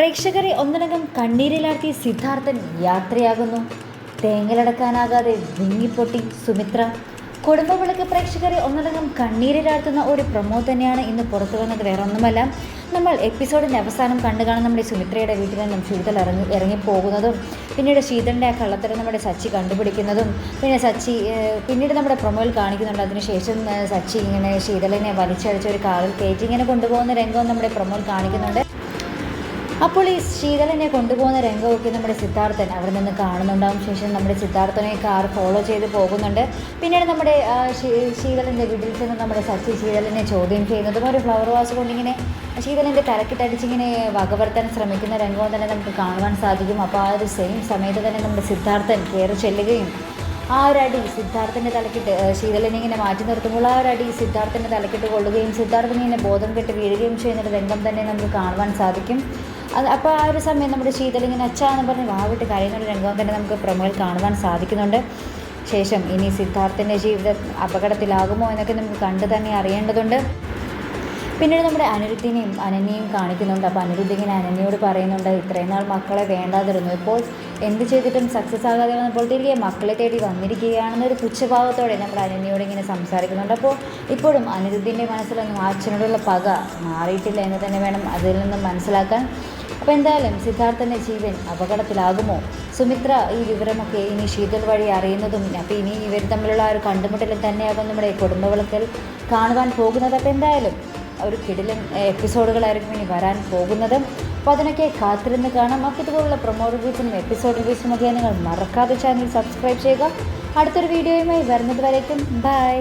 പ്രേക്ഷകരെ ഒന്നിനകം കണ്ണീരിലാക്കി സിദ്ധാർത്ഥൻ യാത്രയാകുന്നു. തേങ്ങലടക്കാനാകാതെ വിങ്ങിപ്പൊട്ടി സുമിത്ര. കുടുംബവിളക്ക് പ്രേക്ഷകരെ ഒന്നടങ്കം കണ്ണീരിലാഴ്ത്തുന്ന ഒരു പ്രൊമോ തന്നെയാണ് ഇന്ന് പുറത്തു വന്നത്. വേറെ ഒന്നുമല്ല നമ്മൾ എപ്പിസോഡിന്റെ അവസാനം കണ്ടു കാണുന്ന നമ്മുടെ സുമിത്രയുടെ വീട്ടിൽ നിന്നും ശീതൾ ഇറങ്ങി ഇറങ്ങിപ്പോകുന്നതും പിന്നീട് ശീതളിന്റെ ആ കള്ളത്തരം നമ്മുടെ സച്ചി കണ്ടുപിടിക്കുന്നതും പിന്നെ സച്ചി പിന്നീട് നമ്മുടെ പ്രൊമോയിൽ കാണിക്കുന്നുണ്ട്. അതിനുശേഷം സച്ചി ഇങ്ങനെ ശീതളിനെ വലിച്ചടിച്ച ഒരു കാറിൽ കയറ്റി ഇങ്ങനെ കൊണ്ടുപോകുന്ന രംഗവും നമ്മുടെ പ്രൊമോയിൽ കാണിക്കുന്നുണ്ട്. അപ്പോൾ ഈ ശീതളനെ കൊണ്ടുപോകുന്ന രംഗമൊക്കെ നമ്മുടെ സിദ്ധാർത്ഥൻ അവിടെ നിന്ന് കാണുന്നുണ്ടാവും. ശേഷം നമ്മുടെ സിദ്ധാർത്ഥനെ കാർ ഫോളോ ചെയ്ത് പോകുന്നുണ്ട്. പിന്നീട് നമ്മുടെ ശീതളന്റെ വീട്ടിൽ ചെന്ന് നമ്മുടെ സച്ചി ശീതളനെ ചോദ്യം ചെയ്യുന്നതും ഒരു ഫ്ലവർ വാസ് കൊണ്ടിങ്ങനെ ശീതളന്റെ തലക്കിട്ടടിച്ചിങ്ങനെ വകവർത്താൻ ശ്രമിക്കുന്ന രംഗവും തന്നെ നമുക്ക് കാണുവാൻ സാധിക്കും. അപ്പോൾ ആ ഒരു സെയിം സമയത്ത് തന്നെ നമ്മുടെ സിദ്ധാർത്ഥൻ കയറി ചെല്ലുകയും ആ ഒരു അടി സിദ്ധാർത്ഥന്റെ തലക്കിട്ട് ശീതളിനെ ഇങ്ങനെ മാറ്റി നിർത്തുമ്പോൾ ആ ഒരു അടി സിദ്ധാർത്ഥന്റെ തലക്കിട്ട് കൊള്ളുകയും സിദ്ധാർത്ഥനെ ഇങ്ങനെ ബോധം കെട്ട് വീഴുകയും ചെയ്യുന്ന ഒരു രംഗം തന്നെ നമുക്ക് കാണുവാൻ സാധിക്കും. അത് അപ്പോൾ ആ ഒരു സമയം നമ്മുടെ ശീതൾ ഇങ്ങനെ അച്ഛാന്ന് പറഞ്ഞ് വാവിട്ട് കരയുന്ന ഒരു രംഗം തന്നെ നമുക്ക് പ്രമുഖയിൽ കാണുവാൻ സാധിക്കുന്നുണ്ട്. ശേഷം ഇനി സിദ്ധാർത്ഥന്റെ ജീവിതം അപകടത്തിലാകുമോ എന്നൊക്കെ നമുക്ക് കണ്ടു തന്നെ അറിയേണ്ടതുണ്ട്. പിന്നീട് നമ്മുടെ അനിരുദ്ധിനെയും അനന്യയും കാണിക്കുന്നുണ്ട്. അപ്പോൾ അനിരുദ്ധ ഇങ്ങനെ അനന്യയോട് പറയുന്നുണ്ട് ഇത്രയും നാൾ മക്കളെ വേണ്ടാതിരുന്നു. ഇപ്പോൾ എന്ത് ചെയ്തിട്ടും സക്സസ് ആകാതെ വന്നപ്പോൾ തിരികെ മക്കളെ തേടി വന്നിരിക്കുകയാണെന്നൊരു പുച്ഛഭാവത്തോടെ നമ്മുടെ അനന്യയോട് ഇങ്ങനെ സംസാരിക്കുന്നുണ്ട്. അപ്പോൾ ഇപ്പോഴും അനിരുദ്ധിന്റെ മനസ്സിലൊന്നും അച്ഛനോടുള്ള പക മാറിയിട്ടില്ല എന്ന് തന്നെ വേണം അതിൽ നിന്നും മനസ്സിലാക്കാൻ. അപ്പോൾ എന്തായാലും സിദ്ധാർത്ഥന്റെ ജീവൻ അപകടത്തിലാകുമോ? സുമിത്ര ഈ വിവരമൊക്കെ ഇനി ശീതൾ വഴി അറിയുന്നതും അപ്പോൾ ഇനി ഇവർ തമ്മിലുള്ള ആ ഒരു കണ്ടുമുട്ടലും തന്നെയാകും നമ്മുടെ കുടുംബവിളക്കൽ കാണുവാൻ പോകുന്നത്. അപ്പോൾ എന്തായാലും ഒരു കിടിലൻ എപ്പിസോഡുകളായിരിക്കും ഇനി വരാൻ പോകുന്നത്. അപ്പോൾ അതിനൊക്കെ കാത്തിരുന്ന് കാണാം. അപ്പോൾ ഇതുപോലുള്ള പ്രൊമോ റിവ്യൂസിനും എപ്പിസോഡ് റിവ്യൂസിനും ഒക്കെ നിങ്ങൾ മറക്കാതെ ചാനൽ സബ്സ്ക്രൈബ് ചെയ്യുക. അടുത്തൊരു വീഡിയോയുമായി വരുന്നത് വരേക്കും. ബൈ